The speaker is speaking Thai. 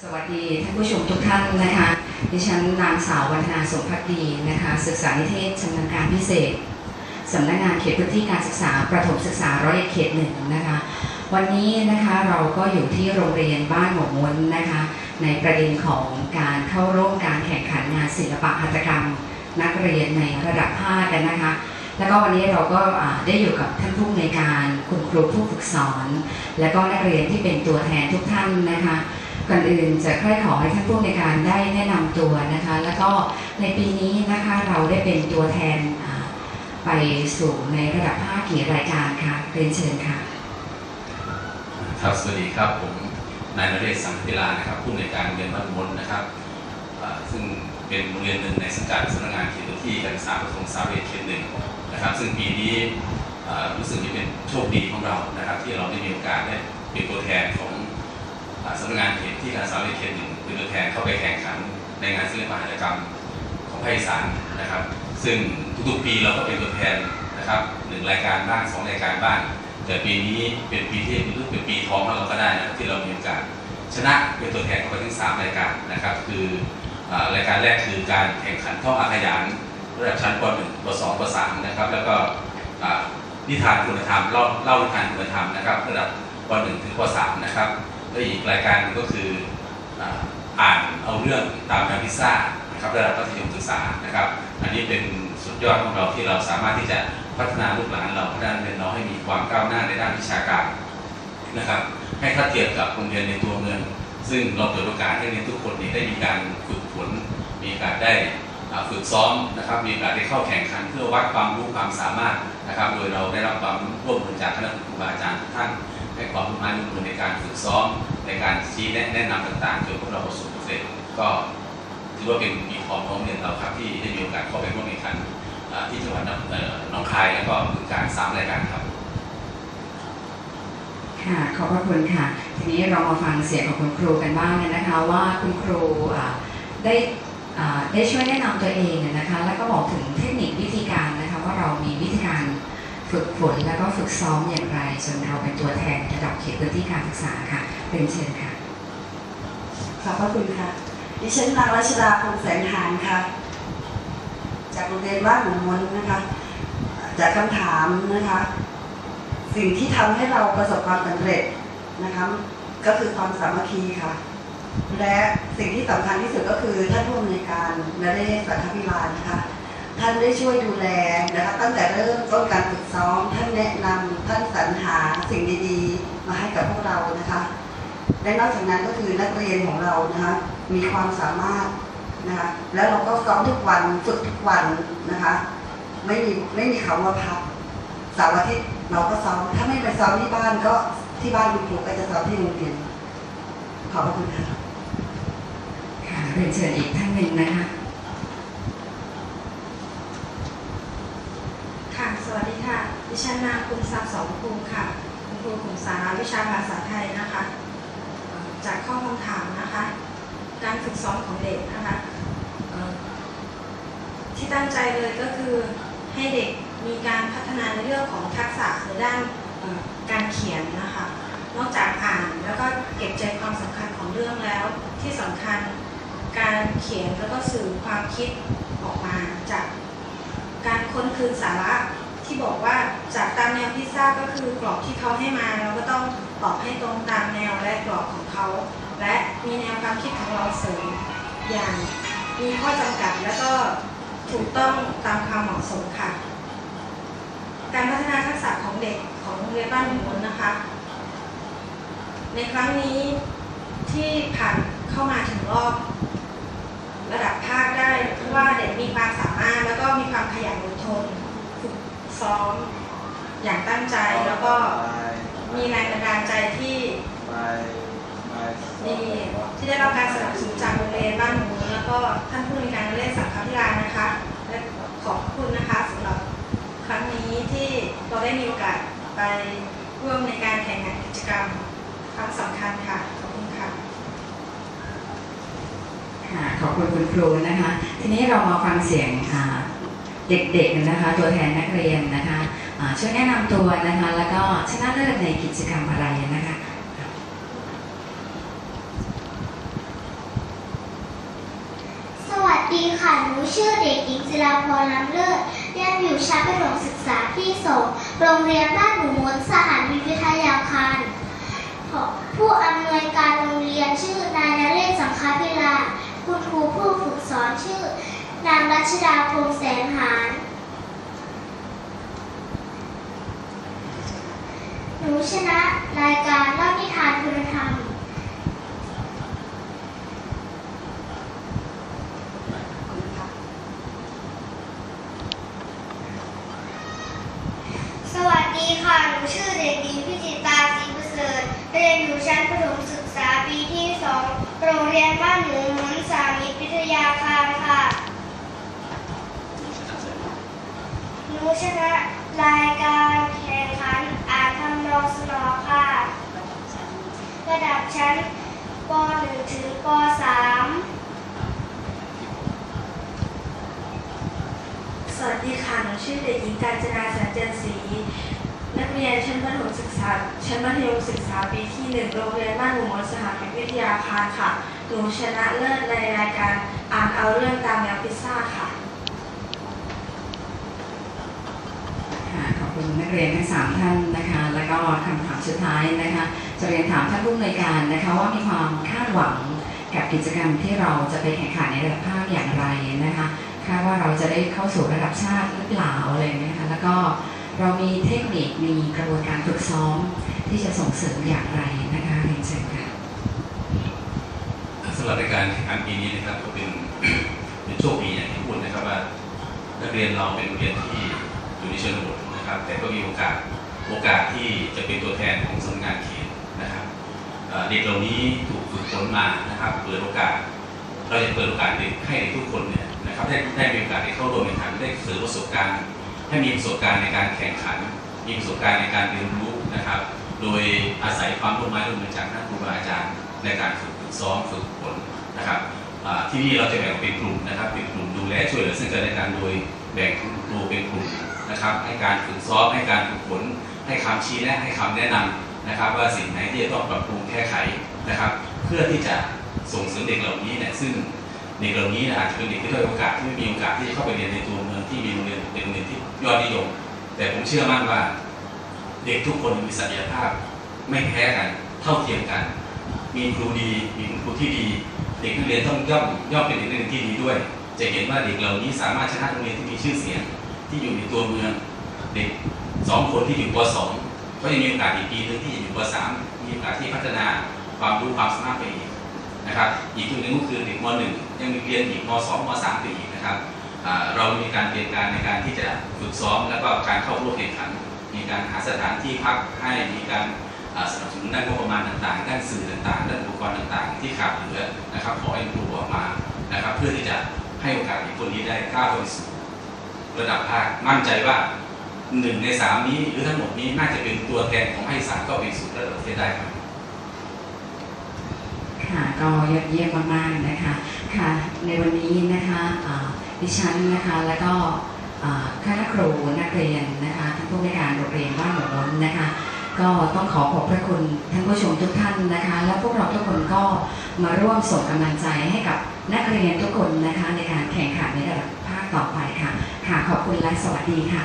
สวัสดีท่านผู้ชมทุกท่านนะคะ ดิฉันนางสาววันธนาสมพักดีนะคะ ศึกษานิเทศชำนาญการพิเศษสำนักงานเขตพื้นที่การศึกษาประถมศึกษาร้อยเอ็ดเขตหนึ่งนะคะ วันนี้นะคะเราก็อยู่ที่โรงเรียนบ้านหมกม้วนนะคะ ในประเด็นของการเข้าร่วมการแข่งขันงานศิลปะหัตถกรรม นักเรียนในระดับ5กันนะคะแล้วก็วันนี้เราก็ได้อยู่กับท่านผู้อำนการคุณครูผู้ฝึกสอน และก็นักเรียนที่เป็นตัวแทนทุกท่านนะคะ ก่อนอื่นจะค่อยขอให้ท่านผู้ในการได้แนะนำตัวนะคะ แล้วก็ในปีนี้นะคะเราได้เป็นตัวแทนไปสู่ในระดับ5กี่รายการคะเรียนเชิญค่ะ ครับสวัสดีครับผมนายนเรศสังพิลานะครับ ผู้อำนการโรงเรียนบ้านมนนะครับซึ่งเป็นโรงเรียนหนึ่งในสังกัดสำนักงานเขตพื้นที่การศึกษาประถมศึกษาเวทเขตหนึ่งนะครับ ซึ่งปีนี้รู้สึกจะเป็นโชคดีของเรานะครับ ที่เราได้มีโอกาสได้เป็นตัวแทนของ สำนักงานเขตที่การศึกษาเวทเขตหนึ่งเป็นตัวแทนเข้าไปแข่งขันในงานศิลปหัตถกรรมของภาคอีสานนะครับ ซึ่งทุกๆปีเราก็เป็นตัวแทนนะครับหนึ่งรายการบ้างสองรายการบ้างแต่ปีนี้เป็นปีที่รู้เป็นปีทองแล้วเราก็ได้นะครับที่เรามีโอกาสชนะเป็นตัวแทนเข้าไปถึง 3 รายการนะครับ คืออรายการแรกคือการแข่งขันท่องอาขยานระดับชั้นป .1 ป .2 ป .3 นะครับ แล้วก็นิทานคุณธรรมเล่าเล่านิทานคุณธรรมนะครับ ระดับป .1 ถึงป .3 นะครับ แล้วอีกรายการนึงก็คืออ่านเอาเรื่องตามการพิซซ่านะครับระดับมัธยมศึกษานะครับ อันนี้เป็นสุดยอดของเราที่เราสามารถที่จะพัฒนาลูกหลานเราพัฒนาเรียนเราให้มีความก้าวหน้าในด้านวิชาการนะครับ ให้ถ้าเทียบกับโรงเรียนในตัวเมืองซึ่งเราเปิดโอกาสให้เรียนทุกคนนี้ได้มีการฝึกฝนมีกาสได้ฝึกซ้อมนะครับ มีโอกาสได้เข้าแข่งขันเพื่อวัดความรู้ความสามารถนะครับ โดยเราได้รับความร่วมมือจากคณะครูบาอาจารย์ทุกท่านให้ความรู้ไม้ร่วมมือในการฝึกซ้อม ในการชี้แนะแนะนำต่างๆจนพวกเราประสบความสำเร็จก็ถือว่าเป็นปีทองของโรงเรียนเราครับที่ได้มีโอกาสเข้าไปร่วมแข่งขันอ่าที่จังหวัดหนองเอ่อหนองคายแล้วก็บึงการสามรายการครับ ค่ะขอบพระคุณค่ะ ทีนี้เรามาฟังเสียงของคุณครูกันบ้างนะคะ ว่าคุณครูได้ได้ช่วยแนะนำตัวเองนะคะ แล้วก็บอกถึงเทคนิควิธีการนะคะว่าเรามีวิธีการ ฝึกฝนแล้วก็ฝึกซ้อมอย่างไรจนเราเป็นตัวแทนระดับเขตพื้นที่การศึกษาค่ะเป็นเชิญค่ะ ขอบพระคุณค่ะ ดิฉันนางรัชดาพงแสงหานค่ะ จากโรงเรียนบ้านหนูมนนะคะ จากคำถามนะคะ สิ่งที่ทำให้เราประสบความสำเร็จนะคะก็คือความสามัคคีค่ะ และสิ่งที่สำคัญที่สุดก็คือท่านผู้อำนวยการนเรศสังฆพิลานะคะ ท่านได้ช่วยดูแลนะคะตั้งแต่เริ่มต้นการฝึกซ้อม ท่านแนะนำท่านสรรหาสิ่งดีๆ มาให้กับพวกเรานะคะ และนอกจากนั้นก็คือนักเรียนของเรานะคะมีความสามารถนะคะแล้วเราก็ซ้อมทุกวันฝึกทุกวันนะคะไม่มีไม่มีคำว่าพักเสาร์อาทิตย์เราก็ซ้อมถ้าไม่ไปซ้อมที่บ้านก็ที่บ้านคุณครูก็จะซ้อมที่โรงเรียนขอบพระคุณค่ะค่ะเรียนเชิญอีกท่านหนึ่งนะคะ สวัสดีค่ะ ดิฉั นางคุณทรัพย์สองภูค่ะคุณครูกลุ่มสารวิชาภาษาไทยนะคะ จากข้อคำถามนะคะ การฝึกซ้อมของเด็กนะคะที่ตั้งใจเลยก็คือให้เด็กมีการพัฒนาในเรื่องของทักษะในด้านการเขียนนะคะ นอกจากอ่านแล้วก็เก็บใจความสำคัญของเรื่องแล้ว ที่สำคัญการเขียนแล้วก็สื่อความคิดออกมาจาก การค้นคืนสาระที่บอกว่า จากตามแนวพิซซ่าก็คือกรอบที่เขาให้มาเราก็ต้องตอบให้ตรงตามแนวและกรอบของเขา และมีแนวความคิดของเราเสริมอย่างมีข้อจำกัดและก็ถูกต้องตามความเหมาะสมค่ะ การพัฒนาทักษะของเด็กของโรงเรียนบ้านหมุนนะคะ ในครั้งนี้ที่ผ่านเข้ามาถึงรอบ ระดับภาคได้เพราะว่าเด็กมีความสามารถแล้วก็มีความขยันอดทนฝึกซ้อม อย่างตั้งใจแล้วก็มีแรงบันดาลใจที่ดีที่ได้รับการสนับสนุนจากโรงเรียนบ้านหมูแล้วก็ท่านผู้ในวยการเล่นสังฆพิลานะคะและขอบคุณนะคะสำหรับครั้งนี้ที่เราได้มีโอกาสไปร่วมในการแข่งขันกิจกรรมครั้งสำคัญค่ะขอบคุณค่ะค่ะขอบคุณคุณครูนะคะ ทีนี้เรามาฟังเสียงอ่าเด็กๆนะคะ ตัวแทนนักเรียนนะคะอ่า ช่วยแนะนำตัวนะคะ แล้วก็ชนะเลิศในกิจกรรมอะไรนะคะสวัสดีค่ะหนูชื่อเด็กหญิงศิลาพรล้ำเลิศเรียนอยู่ชั้นประถมศึกษาที่สองโรงเรียนบ้านหนูมนสถานวิวิทยาคารผู้อำนวยการโรงเรียนชื่อนายนเรศสังฆพิลาคุณครูผู้ฝึกสอนชื่อนางรัชดาพงแสงหา ชนะรายการเล่านิทานคุณธรรม สวัสดีค่ะ หนูชื่อเด็กหญิงพิจิตาศรีประเสริฐเรียนอยู่ชั้นประถมศึกษาปีที่สองโรงเรียนบ้านหนูหมุนสามิตรวิทยาคารค่ะ หนูชนะรายการแข่งขันอ่านทำนองสนอค่ะ ระดับชั้นป .1 ถึงป .3 สวัส ดีค่ะ หนูชื่อเด็กหญิงกาญจนาแสนเจนศรีนักเรียนชั้นประถมศึกษา ชั้นมัธยมศึกษาปีที่หนึ่งโรงเรียนบ้านหมู่มนสหวิทยาคารค่ะ หนูชนะเลิศในรายการอ่านเอาเรื่องตามแนวพิซซ่าค่ะค่ะ ขอบคุณนักเรียนทั้งสามท่านนะคะ แล้วก็คำถามสุดท้ายนะคะ จะเรียนถามท่านผู้อำนวยการนะคะว่ามีความคาดหวังกับกิจกรรมที่เราจะไปแข่งขันในระดับภาคอย่างไรนะคะ คาดว่าเราจะได้เข้าสู่ระดับชาติหรือเปล่าอะไรเงี้ยนะคะแล้วก็เรามีเทคนิคมีกระบวนการฝึกซ้อมที่จะส่งเสริมอย่างไรนะคะเรียนเชิญค่ะสำหรับในการแข่งขันปีนี้นะครับก็เป็นเป็นโชคดีอย่างที่พูดนะครับว่านักเรียนเราเป็นโรงเรียนที่อยู่ในชนบทนะครับ แต่ก็มีโอกาสโอกาสที่จะเป็นตัวแทนของสำนักงานเขตนะครับเด็กเหล่านี้ถูกฝึกฝนมานะครับ เปิดโอกาสเราจะเปิดโอกาสเด็กให้ทุกคนเนี่ย นะครับได้ได้มีโอกาสได้เข้าร่วมแข่งขันได้เสริมประสบการณ์ ให้มีประสบการณ์ในการแข่งขัน มีประสบการณ์ในการเรียนรู้นะครับ โดยอาศัยความร่วมไม้ร่วมมือจากท่านครูบาอาจารย์ ในการฝึกฝึกซ้อมฝึกฝนนะครับที่นี่เราจะแบ่งเป็นกลุ่มนะครับเป็นกลุ่มดูแลช่วยเหลือซึ่งกันและกันโดยแบ่งครูเป็นกลุ่มนะครับให้การฝึกซ้อมให้การฝึกฝนให้คำชี้แนะให้คำแนะนำนะครับ ว่าสิ่งไหนที่จะต้องปรับปรุงแก้ไขนะครับ เพื่อที่จะส่งเสริมเด็กเหล่านี้เนี่ยซึ่ง เด็กเหล่านี้เนี่ยอาจจะเป็นเด็กที่ด้อยโอกาสที่ไม่มีโอกาสที่จะเข้าไปเรียนในตัวเมืองที่มีโรงเรียนเป็นโรงเรียนที่ยอดนิยม แต่ผมเชื่อมั่นว่า เด็กทุกคนมีศักยภาพ ไม่แพ้กัน เท่าเทียมกัน มีครูดีมีครูที่ดี เด็กนักเรียนต้องย่อมย่อมเป็นเด็กนักเรียนที่ดีด้วย จะเห็นว่าเด็กเหล่านี้สามารถชนะโรงเรียนที่มีชื่อเสียงที่อยู่ในตัวเมืองเด็กสองคนที่อยู่ป .2 ก็ยังมีโอกาสอีกปีหนึงที่จะอยู่ป .3 มีโอกาสที่พัฒนาความรู้ความสามารถไปอีก นะครับ อีกตัวหนึ่งก็คือเด็กม .1 ยังมีเรียนอีกม .2 ม .3 ไปอีกนะครับอ่าเรามีการเตรียมการในการที่จะฝึกซ้อม แล้วก็การเข้าร่วมแข่งขัน มีการหาสถานที่พักให้มีการสนับสนุนด้านงบประมาณต่างๆ ด้านสื่อต่างๆ ด้านอุปกรณ์ต่างๆ ที่ขาดเหลือนะครับขอให้ครูออกมานะครับ เพื่อที่จะให้โอกาสเด็กคนนี้ได้ก้าวไปสู่ระดับภาคมั่นใจว่าหนึ่งในสามนี้หรือทั้งหมดนี้น่าจะเป็นตัวแทนของให้สารก็ไปสู่ระดับประเทศได้ครับ ค่ะก็ยอดเยี่ยมมากๆนะคะค่ะในวันนี้นะคะดิฉันนะคะแล้วก็คณะครูนักเรียนนะคะท่านผู้บริการโรงเรียนบ้านหมูล้นนะคะก็ต้องขอขอบพระคุณท่านผู้ชมทุกท่านนะคะ และพวกเราทุกคนก็มาร่วมส่งกำลังใจให้กับนักเรียนทุกคนนะคะในการแข่งขันในระดับภาคต่อไปค่ะ ค่ะขอบคุณและสวัสดีค่ะ